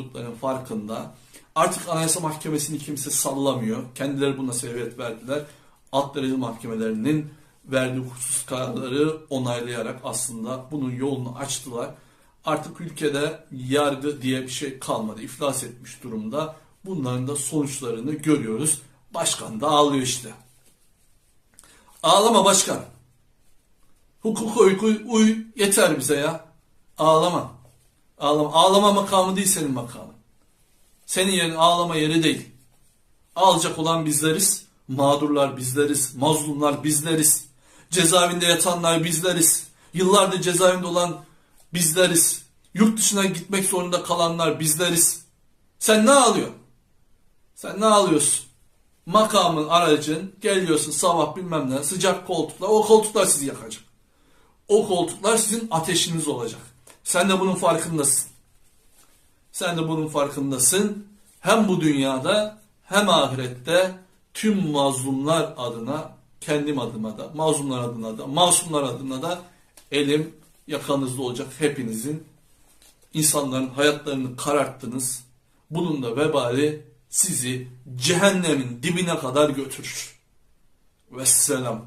olduklarının farkında. Artık Anayasa Mahkemesi'ni kimse sallamıyor. Kendileri buna sebebiyet verdiler. Alt derece mahkemelerinin verdiği husus kararları onaylayarak aslında bunun yolunu açtılar. Artık ülkede yargı diye bir şey kalmadı. İflas etmiş durumda. Bunların da sonuçlarını görüyoruz. Başkan da ağlıyor işte. Ağlama başkan. Hukuka uyku, uy yeter bize ya. Ağlama. Ağlama. Ağlama makamı değil senin makamın. Senin yerin ağlama yeri değil. Ağlayacak olan bizleriz. Mağdurlar bizleriz. Mazlumlar bizleriz. Cezaevinde yatanlar bizleriz. Yıllardır cezaevinde olan bizleriz. Yurt dışına gitmek zorunda kalanlar bizleriz. Sen ne ağlıyorsun? Sen ne ağlıyorsun? Makamın aracın geliyorsun sabah bilmem ne sıcak koltuklar. O koltuklar sizi yakacak. O koltuklar sizin ateşiniz olacak. Sen de bunun farkındasın. Sen de bunun farkındasın. Hem bu dünyada hem ahirette tüm mazlumlar adına, kendim adıma da, mazlumlar adına da, masumlar adına da elim yakanızda olacak hepinizin. İnsanların hayatlarını kararttınız. Bunun da vebali sizi cehennemin dibine kadar götürür. Vesselam.